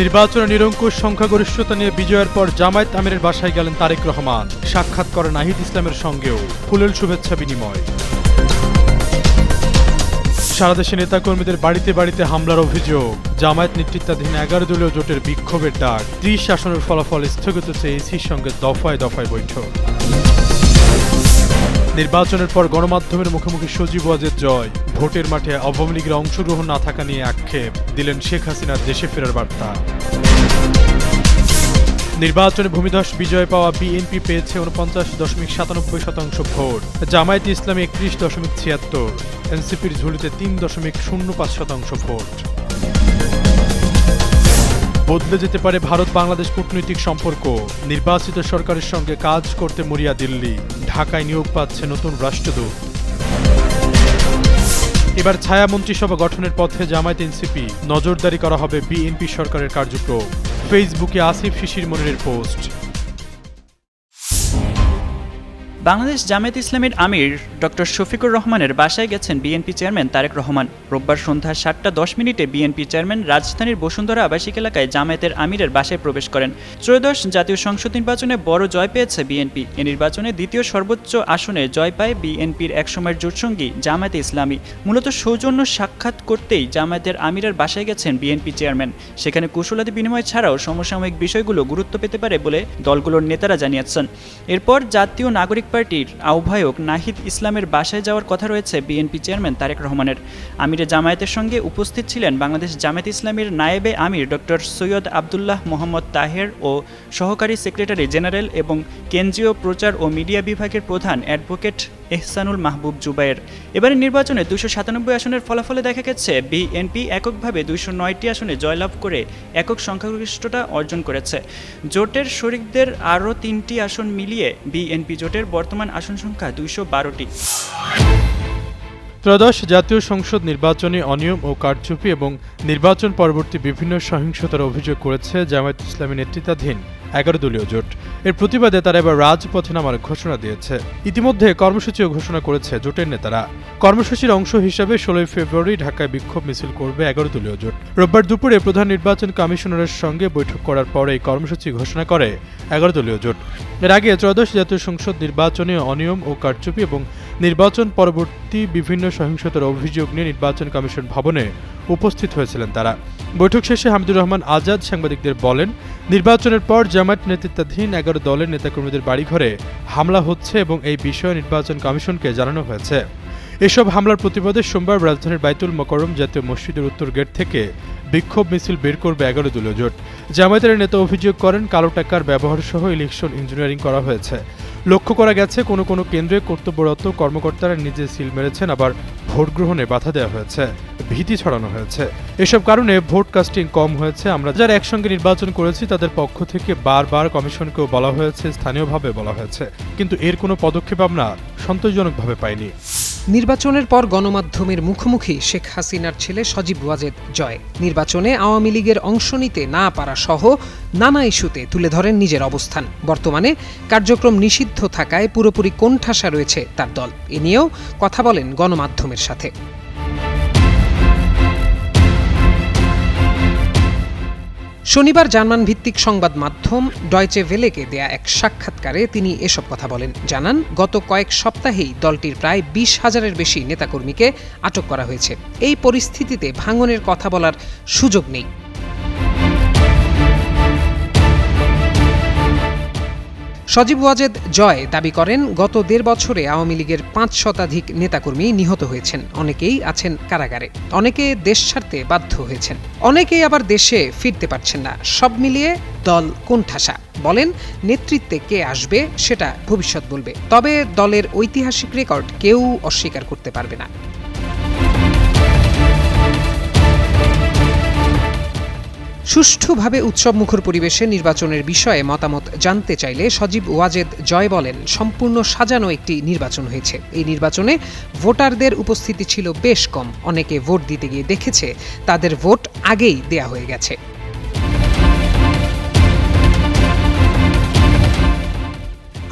নির্বাচনে নিরঙ্কুশ সংখ্যাগরিষ্ঠতা নিয়ে বিজয়ের পর জামায়াত আমিরের বাসায় গেলেন তারেক রহমান। সাক্ষাৎ করেন নাহিদ ইসলামের সঙ্গেও। ফুলেল শুভেচ্ছা বিনিময়। সারা দেশে নেতাকর্মীদের বাড়িতে বাড়িতে হামলার অভিযোগ। জামায়াত নেতৃত্বাধীন এগারো দলীয় জোটের বিক্ষোভের ডাক। ত্রিশ আসনের ফলাফল স্থগিত চেয়ে সঙ্গে দফায় দফায় বৈঠক। নির্বাচনের পর গণমাধ্যমের মুখোমুখি সজীব ওয়াজের জয়। ভোটের মাঠে আওয়ামী লীগের অংশগ্রহণ না থাকা নিয়ে আক্ষেপ, দিলেন শেখ হাসিনার দেশে ফেরার বার্তা। নির্বাচনে ভূমিধস বিজয় পাওয়া বিএনপি পেয়েছে উনপঞ্চাশ দশমিক সাতানব্বই শতাংশ ভোট। জামায়াত ইসলামী একত্রিশ দশমিক ছিয়াত্তর, এনসিপির ঝুলিতে তিন দশমিক শূন্য পাঁচ শতাংশ ভোট। বদলে যেতে পারে ভারত বাংলাদেশ কূটনৈতিক সম্পর্ক। নির্বাচিত সরকারের সঙ্গে কাজ করতে মরিয়া দিল্লি। ঢাকায় নিয়োগ পাচ্ছে নতুন রাষ্ট্রদূত। এবার ছায়া মন্ত্রিসভা গঠনের পথে জামায়াত এনসিপি। নজরদারি করা হবে বিএনপি সরকারের কার্যক্রম। ফেসবুকে আসিফ শিশির মনিরের পোস্ট। বাংলাদেশ জামায়াত ইসলামীর আমির ডক্টর শফিকুর রহমানের বাসায় গেছেন বিএনপি চেয়ারম্যান তারেক রহমান। রোববার সন্ধ্যা সাতটা দশ মিনিটে বিএনপি চেয়ারম্যান রাজধানীর বসুন্ধরা আবাসিক এলাকায় জামায়াতের আমিরের বাসায় প্রবেশ করেন। ত্রয়োদশ জাতীয় সংসদ নির্বাচনে বড় জয় পেয়েছে বিএনপি। এ নির্বাচনে দ্বিতীয় সর্বোচ্চ আসনে জয় পায় বিএনপির একসময়ের জোটসঙ্গী জামায়াতে ইসলামী। মূলত সৌজন্য সাক্ষাৎ করতেই জামায়াতের আমিরের বাসায় গেছেন বিএনপি চেয়ারম্যান। সেখানে কুশলাদি বিনিময় ছাড়াও সমসাময়িক বিষয়গুলো গুরুত্ব পেতে পারে বলে দলগুলোর নেতারা জানিয়েছেন। এরপর জাতীয় নাগরিক পার্টির আহ্বায়ক নাহিদ ইসলামের বাসায় যাওয়ার কথা রয়েছে বিএনপি চেয়ারম্যান তারেক রহমানের। আমিরে জামায়াতের সঙ্গে উপস্থিত ছিলেন বাংলাদেশ জামায়াত ইসলামীর নায়েবে আমির ডক্টর সৈয়দ আবদুল্লাহ মোহাম্মদ তাহের ও সহকারী সেক্রেটারি জেনারেল এবং কেন্দ্রীয় প্রচার ও মিডিয়া বিভাগের প্রধান অ্যাডভোকেট এহসানুল মাহবুব জুবায়ের। এবারের নির্বাচনে দুশো সাতানব্বই আসনের ফলাফলে দেখা গেছে, বিএনপি এককভাবে দুইশো নয়টি আসনে জয়লাভ করে একক সংখ্যাগরিষ্ঠতা অর্জন করেছে। জোটের শরিকদের আরও তিনটি আসন মিলিয়ে বিএনপি জোটের বর্তমান আসন সংখ্যা দুইশো বারোটি। ত্রয়োদশ জাতীয় সংসদ নির্বাচনে অনিয়ম ও কারচুপি এবং নির্বাচন পরবর্তী বিভিন্ন সহিংসতার অভিযোগ করেছে জামায়াত ইসলামী নেতৃত্বাধীন এগারো দলীয় জোট। এর প্রতিবাদে তারা এবার রাজপথে নামার ঘোষণা দিয়েছে। ইতিমধ্যে কর্মসূচিও ঘোষণা করেছে জোটের নেতারা। কর্মসূচির অংশ হিসাবে ষোলোই ফেব্রুয়ারি ঢাকায় বিক্ষোভ মিছিল করবে এগারো দলীয় জোট। রোববার দুপুরে প্রধান নির্বাচন কমিশনারের সঙ্গে বৈঠক করার পর এই কর্মসূচি ঘোষণা করে এগারো দলীয় জোট। এর আগে ত্রয়োদশ জাতীয় সংসদ নির্বাচনে অনিয়ম ও কারচুপি এবং নির্বাচন পরবর্তী বিভিন্ন সহিংসতার অভিযোগ নিয়ে নির্বাচন কমিশন ভবনে উপস্থিত হয়েছিলেন তারা। বৈঠক শেষে হামিদুর রহমান আজাদ সাংবাদিকদের বলেন, নির্বাচনের পর জামায়াত নেতৃত্বাধীন এগারো দলের নেতাকর্মীদের বাড়িঘরে হামলা হচ্ছে এবং এই বিষয়ে নির্বাচন কমিশনকে জানানো হয়েছে। এসব হামলার প্রতিবাদে সোমবার রাজধানীর বাইতুল মকরম জাতীয় মসজিদের উত্তর গেট থেকে বিক্ষোভ মিছিল বের করবে এগারো দলীয় জোট। জামায়াতের নেতা অভিযোগ করেন, কালো টাকার ব্যবহার সহ ইলেকশন ইঞ্জিনিয়ারিং করা হয়েছে। লক্ষ্য করা গেছে, কোনো কোনো কেন্দ্রে কর্তব্যরত কর্মকর্তারা নিজে সিল মেরেছেন, আবার ভোট গ্রহণে বাধা দেওয়া হয়েছে, ভীতি ছড়ানো হয়েছে। এসব কারণে ভোট কাস্টিং কম হয়েছে। আমরা যারা একসঙ্গে নির্বাচন করেছি, তাদের পক্ষ থেকে বারবার কমিশনকেও বলা হয়েছে, স্থানীয়ভাবে বলা হয়েছে। কিন্তু এর কোনো পদক্ষেপ আমরা সন্তোষজনকভাবে পাইনি। নির্বাচনের পর গণমাধ্যমের মুখোমুখি শেখ হাসিনার ছেলে সজীব ওয়াজেদ জয়। নির্বাচনে আওয়ামী লীগের অংশ নিতে না পারা সহ নানা ইস্যুতে তুলে ধরেন নিজের অবস্থান। বর্তমানে কার্যক্রম নিষিদ্ধ থাকায় পুরোপুরি কোণঠাসা রয়েছে তার দল। এ নিয়েও কথা বলেন গণমাধ্যমের সাথে। শনিবার জার্মান ভিত্তিক সংবাদ মাধ্যম ডয়চে ভেলেকে দেয়া এক সাক্ষাৎকারে তিনি এসব কথা বলেন। জানান, গত কয়েক সপ্তাহেই দলটির প্রায় বিশ হাজারের বেশি নেতাকর্মীকে আটক করা হয়েছে। এই পরিস্থিতিতে ভাঙনের কথা বলার সুযোগ নেই। সজীব ওয়াজেদ জয় দাবি করেন, গত দেড় বছরে আওয়ামী লীগের পাঁচ শতাধিক নেতাকর্মী নিহত হয়েছেন। অনেকেই আছেন কারাগারে। অনেকে দেশ ছাড়তে বাধ্য হয়েছেন। অনেকেই আবার দেশে ফিরতে পারছেন না। সব মিলিয়ে দল কোণঠাসা। বলেন, নেতৃত্বে কে আসবে সেটা ভবিষ্যৎ বলবে। তবে দলের ঐতিহাসিক রেকর্ড কেউ অস্বীকার করতে পারবে না। সুষ্ঠুভাবে উৎসবমুখর পরিবেশে নির্বাচনের বিষয়ে মতামত জানতে চাইলে সজীব ওয়াজেদ জয় বলেন, সম্পূর্ণ সাজানো একটি নির্বাচন হয়েছে। এই নির্বাচনে ভোটারদের উপস্থিতি ছিল বেশ কম। অনেকে ভোট দিতে গিয়ে দেখেছে, তাদের ভোট আগেই দেয়া হয়ে গেছে।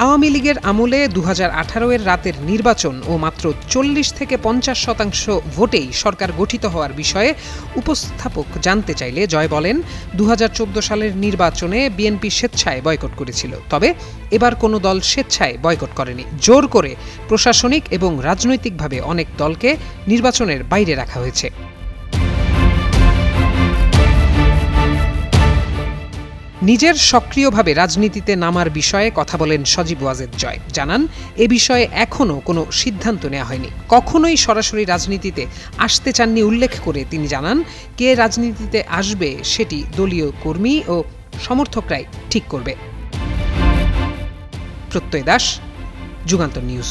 আওয়ামী লীগের আমলে দু হাজার আঠারো এর রাতের নির্বাচন ও মাত্র চল্লিশ থেকে পঞ্চাশ শতাংশ ভোটেই সরকার গঠিত হওয়ার বিষয়ে উপস্থাপক জানতে চাইলে জয় বলেন দু হাজার চোদ্দ সালের নির্বাচনে বিএনপি স্বেচ্ছায় বয়কট করেছিল। তবে এবার কোনো দল স্বেচ্ছায় বয়কট করেনি। জোর করে প্রশাসনিক এবং রাজনৈতিকভাবে অনেক দলকে নির্বাচনের বাইরে রাখা হয়েছে। নিজের সক্রিয়ভাবে রাজনীতিতে নামার বিষয়ে কথা বলেন সজীব ওয়াজেদ জয়। জানান, এ বিষয়ে এখনও কোনো সিদ্ধান্ত নেওয়া হয়নি। কখনোই সরাসরি রাজনীতিতে আসতে চাননি উল্লেখ করে তিনি জানান, কে রাজনীতিতে আসবে সেটি দলীয় কর্মী ও সমর্থকরাই ঠিক করবে। প্রত্যয় দাস, যুগান্তর নিউজ।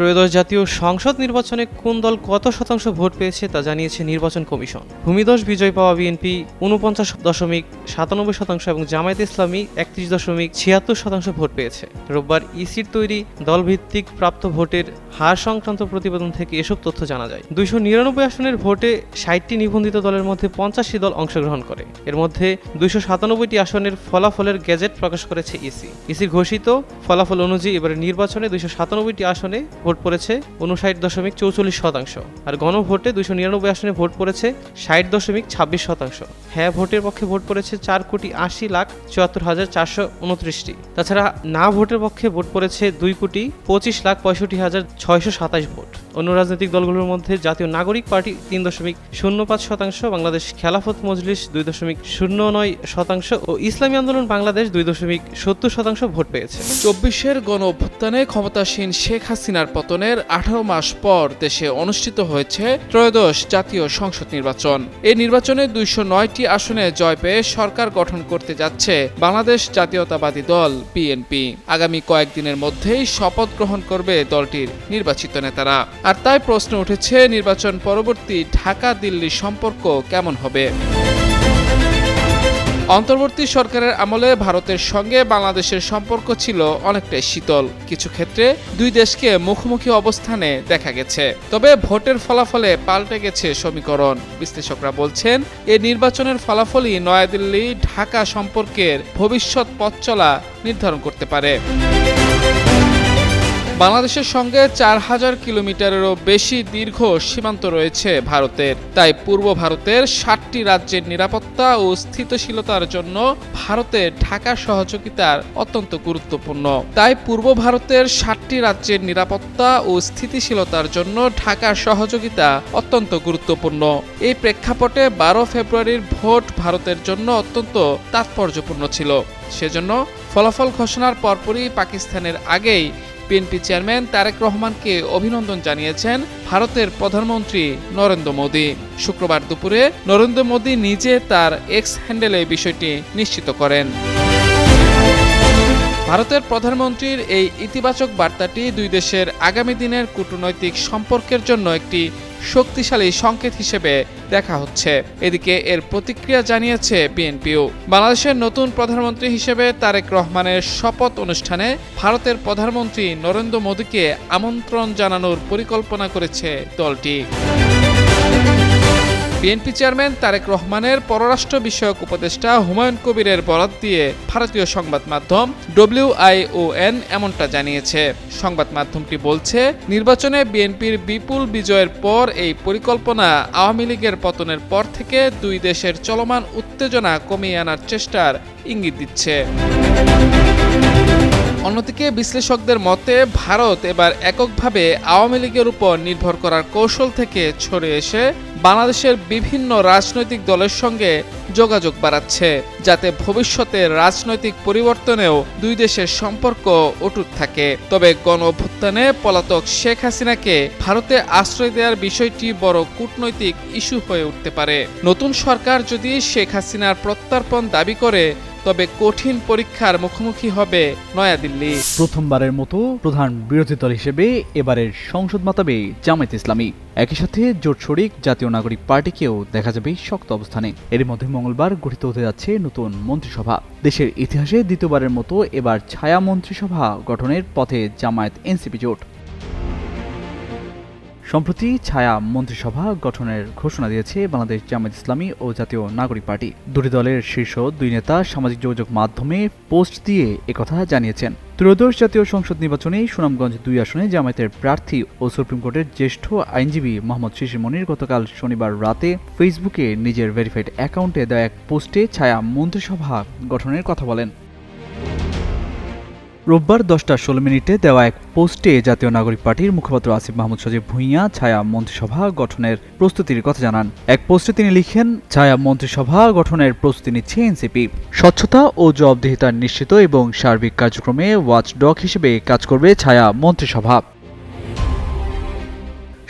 ত্রয়োদশ জাতীয় সংসদ নির্বাচনে কোন দল কত শতাংশ ভোট পেয়েছে তা জানিয়েছে নির্বাচন কমিশন। ভূমিদশ বিজয় পাওয়া বিএনপি উনপঞ্চাশ দশমিক সাতানব্বই শতাংশ এবং জামায়াত ইসলামী একত্রিশ দশমিক ছিয়াত্তর শতাংশ ভোট পেয়েছে। রোববার ইসির তৈরি দলভিত্তিক প্রাপ্ত ভোটের হার সংক্রান্ত প্রতিবেদন থেকে এসব তথ্য জানা যায়। দুইশো নিরানব্বই আসনের ভোটে ষাটটি নিবন্ধিত দলের মধ্যে পঞ্চাশটি দল অংশগ্রহণ করে। এর মধ্যে দুইশো সাতানব্বইটি আসনের ফলাফলের গেজেট প্রকাশ করেছে ইসি। ইসির ঘোষিত ফলাফল অনুযায়ী এবারে নির্বাচনে দুইশো সাতানব্বইটি আসনে ভোট পড়েছে উনষাট দশমিক চৌচল্লিশ শতাংশ আর গণভোটে দুইশো নিরানব্বই আসনে ভোট পড়েছে ষাট দশমিক ছাব্বিশ শতাংশ। হ্যাঁ ভোটের পক্ষে ভোট পড়েছে চার কোটি আশি লাখ চুয়াত্তর হাজার চারশো উনত্রিশটি। তাছাড়া না ভোটের পক্ষে ভোট পড়েছে দুই কোটি পঁচিশ লাখ পঁয়ষট্টি হাজার ছয়শো সাতাশ ভোট। অন্য রাজনৈতিক দলগুলোর মধ্যে জাতীয় নাগরিক পার্টি তিন দশমিক শূন্য পাঁচ শতাংশ, বাংলাদেশ খেলাফত মজলিস দুই দশমিক শূন্য নয় শতাংশ ও ইসলামী আন্দোলন বাংলাদেশ দুই দশমিক সত্তর শতাংশ ভোট পেয়েছে। চব্বিশের গণ অভ্যুত্থানে ক্ষমতাসীন শেখ হাসিনার পতনের আঠারো মাস পর দেশে অনুষ্ঠিত হয়েছে ত্রয়োদশ জাতীয় সংসদ নির্বাচন। এই নির্বাচনে দুইশো নয়টি আসনে জয় পেয়ে সরকার গঠন করতে যাচ্ছে বাংলাদেশ জাতীয়তাবাদী দল, বিএনপি। আগামী কয়েকদিনের মধ্যেই শপথ গ্রহণ করবে দলটির নির্বাচিত নেতারা। আর তাই প্রশ্ন উঠেছে, নির্বাচন পরবর্তী ঢাকা দিল্লি সম্পর্ক কেমন হবে? অন্তর্বর্তী সরকারের আমলে ভারতের সঙ্গে বাংলাদেশের সম্পর্ক ছিল অনেকটাই শীতল। কিছু ক্ষেত্রে দুই দেশকে মুখোমুখি অবস্থানে দেখা গেছে। তবে ভোটের ফলাফলে পাল্টে গেছে সমীকরণ। বিশ্লেষকরা বলছেন এই নির্বাচনের ফলাফলই নয়াদিল্লি ঢাকা সম্পর্কের ভবিষ্যৎ পথ চলা নির্ধারণ করতে পারে। বাংলাদেশের সঙ্গে চার হাজার কিলোমিটারেরও বেশি দীর্ঘ সীমান্ত রয়েছে ভারতের। তাই পূর্ব ভারতের ষাটটি রাজ্যের নিরাপত্তা ও স্থিতিশীলতার জন্য ভারতের ঢাকা সহযোগিতার অত্যন্ত গুরুত্বপূর্ণ। তাই পূর্ব ভারতের ষাটটি রাজ্যের নিরাপত্তা ও স্থিতিশীলতার জন্য ঢাকার সহযোগিতা অত্যন্ত গুরুত্বপূর্ণ। এই প্রেক্ষাপটে বারো ফেব্রুয়ারির ভোট ভারতের জন্য অত্যন্ত তাৎপর্যপূর্ণ ছিল। সেজন্য ফলাফল ঘোষণার পরপরই পাকিস্তানের আগেই বিএনপি চেয়ারম্যান তারেক রহমানকে অভিনন্দন জানিয়েছেন ভারতের প্রধানমন্ত্রী নরেন্দ্র মোদী। শুক্রবার দুপুরে নরেন্দ্র মোদী নিজে তার এক্স হ্যান্ডেলে বিষয়টি নিশ্চিত করেন। ভারতের প্রধানমন্ত্রীর এই ইতিবাচক বার্তাটি দুই দেশের আগামী দিনের কূটনৈতিক সম্পর্কের জন্য একটি শক্তিশালী সংকেত হিসেবে দেখা হচ্ছে। এদিকে এর প্রতিক্রিয়া জানিয়েছে বিএনপিও। বাংলাদেশের নতুন প্রধানমন্ত্রী হিসেবে তারেক রহমানের শপথ অনুষ্ঠানে ভারতের প্রধানমন্ত্রী নরেন্দ্র মোদীকে আমন্ত্রণ জানানোর পরিকল্পনা করেছে দলটি। বিএনপি চেয়ারম্যান তারেক রহমানের পররাষ্ট্র বিষয়ক উপদেষ্টা হুমায়ুন কবিরের বরাত দিয়ে ভারতীয় সংবাদ মাধ্যম ডব্লিউআইওএন এমনটা জানিয়েছে। সংবাদ মাধ্যমটি বলছে, নির্বাচনে বিএনপির বিপুল বিজয়ের পর এই পরিকল্পনা আওয়ামী লীগের পতনের পর থেকে দুই দেশের চলমান উত্তেজনা কমিয়ে আনার চেষ্টার ইঙ্গিত দিচ্ছে। অন্যদিকে বিশ্লেষকদের মতে, ভারত এবার এককভাবে আওয়ামী লীগের উপর নির্ভর করার কৌশল থেকে ছড়ে এসে বাংলাদেশের বিভিন্ন রাজনৈতিক দলের সঙ্গে যোগাযোগ বাড়াচ্ছে, যাতে ভবিষ্যতে রাজনৈতিক পরিবর্তনেও দুই দেশের সম্পর্ক অটুট থাকে। তবে গণ অভ্যুত্থানে পলাতক শেখ হাসিনাকে ভারতে আশ্রয় দেওয়ার বিষয়টি বড় কূটনৈতিক ইস্যু হয়ে উঠতে পারে। নতুন সরকার যদি শেখ হাসিনার প্রত্যার্পণ দাবি করে তবে কঠিন পরীক্ষার মুখোমুখি হবে নয়াদিল্লি। প্রথমবারের মতো প্রধান বিরোধী দল হিসেবে এবারের সংসদ মাতাবে জামায়াত ইসলামী। একই সাথে জোট শরিক জাতীয় নাগরিক পার্টিকেও দেখা যাবে শক্ত অবস্থানে। এর মধ্যে মঙ্গলবার গঠিত হতে যাচ্ছে নতুন মন্ত্রিসভা। দেশের ইতিহাসে দ্বিতীয়বারের মতো এবার ছায়া মন্ত্রিসভা গঠনের পথে জামায়াত এনসিপি জোট। সম্প্রতি ছায়া মন্ত্রিসভা গঠনের ঘোষণা দিয়েছে বাংলাদেশ জামায়াত ইসলামী ও জাতীয় নাগরিক পার্টি। দুটি দলের শীর্ষ দুই নেতা সামাজিক যোগাযোগ মাধ্যমে পোস্ট দিয়ে একথা জানিয়েছেন। ত্রয়োদশ জাতীয় সংসদ নির্বাচনে সুনামগঞ্জ দুই আসনে জামায়াতের প্রার্থী ও সুপ্রিম কোর্টের জ্যেষ্ঠ আইনজীবী মোহাম্মদ শিশির মনির গতকাল শনিবার রাতে ফেসবুকে নিজের ভেরিফাইড অ্যাকাউন্টে দেওয়া এক পোস্টে ছায়া মন্ত্রিসভা গঠনের কথা বলেন। রোববার দশটা ষোলো মিনিটে দেওয়া এক পোস্টে জাতীয় নাগরিক পার্টির মুখপাত্র আসিফ মাহমুদ সজীব ভুঁইয়া ছায়া মন্ত্রিসভা গঠনের প্রস্তুতির কথা জানান। এক পোস্টে তিনি লিখেন, ছায়া মন্ত্রিসভা গঠনের প্রস্তুতি নিচ্ছে এনসিপি। স্বচ্ছতা ও জবাবদিহিতা নিশ্চিত এবং সার্বিক কার্যক্রমে ওয়াচডগ হিসেবে কাজ করবে ছায়া মন্ত্রিসভা।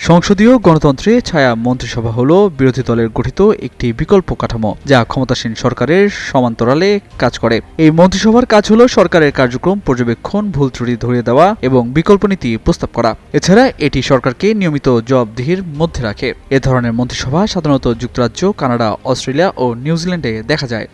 সংসদীয় গণতন্ত্রে ছায়া মন্ত্রিসভা হল বিরোধী দলের গঠিত একটি বিকল্প কাঠামো, যা ক্ষমতাসীন সরকারের সমান্তরালে কাজ করে। এই মন্ত্রিসভার কাজ হল সরকারের কার্যক্রম পর্যবেক্ষণ, ভুল ত্রুটি ধরিয়ে দেওয়া এবং বিকল্প নীতি প্রস্তাব করা। এছাড়া এটি সরকারকে নিয়মিত জবাবদিহির মধ্যে রাখে। এ ধরনের মন্ত্রিসভা সাধারণত যুক্তরাজ্য, কানাডা, অস্ট্রেলিয়া ও নিউজিল্যান্ডে দেখা যায়।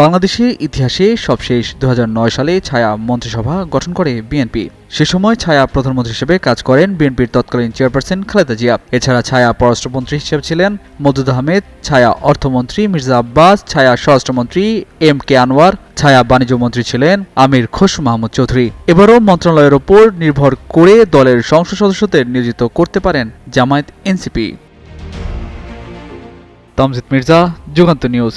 বাংলাদেশের ইতিহাসে সবশেষ দু হাজার নয় সালে ছায়া মন্ত্রিসভা গঠন করে বিএনপি। সে সময় ছায়া প্রধানমন্ত্রী হিসেবে কাজ করেন বিএনপির তৎকালীন চেয়ারপারসন খালেদা জিয়া। এছাড়া ছায়া পররাষ্ট্রমন্ত্রী হিসেবে ছিলেন মদুদ আহমেদ, ছায়া অর্থমন্ত্রী মির্জা আব্বাস, ছায়া স্বরাষ্ট্রমন্ত্রী এম কে আনোয়ার, ছায়া বাণিজ্য মন্ত্রী ছিলেন আমির খসরু মাহমুদ চৌধুরী। এবারও মন্ত্রণালয়ের ওপর নির্ভর করে দলের সংসদ সদস্যদের নিয়োজিত করতে পারেন Jamaat NCP. Tamjid Mirza, Jugantor news.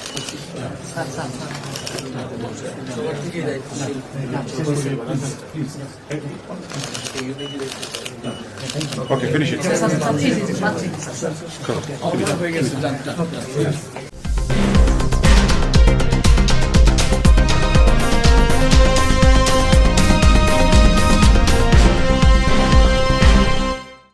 finish it. পাচ্ছি পাচ্ছি